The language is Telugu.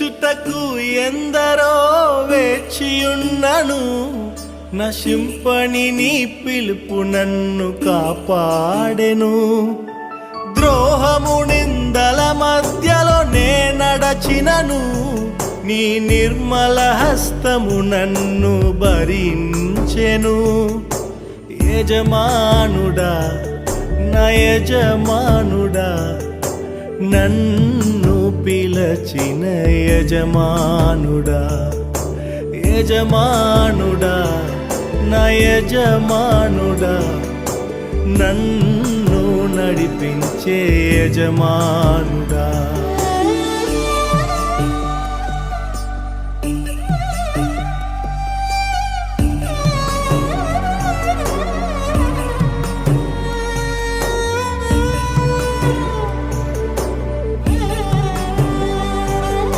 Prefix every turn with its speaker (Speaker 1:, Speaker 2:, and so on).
Speaker 1: రక్షించుటకు ఎందరో వేచియున్నను నశింపని నీ పిలుపు నన్ను కాపాడెను. ద్రోహము నిందల మధ్యలో నే నడచినను నీ నిర్మల హస్తము నన్ను భరించెను. యజమానుడా నయజమానుడా నన్ను పిలచిన యజమానుడా యజమానుడా నా యజమానుడా నన్ను నడిపించే యజమానుడా.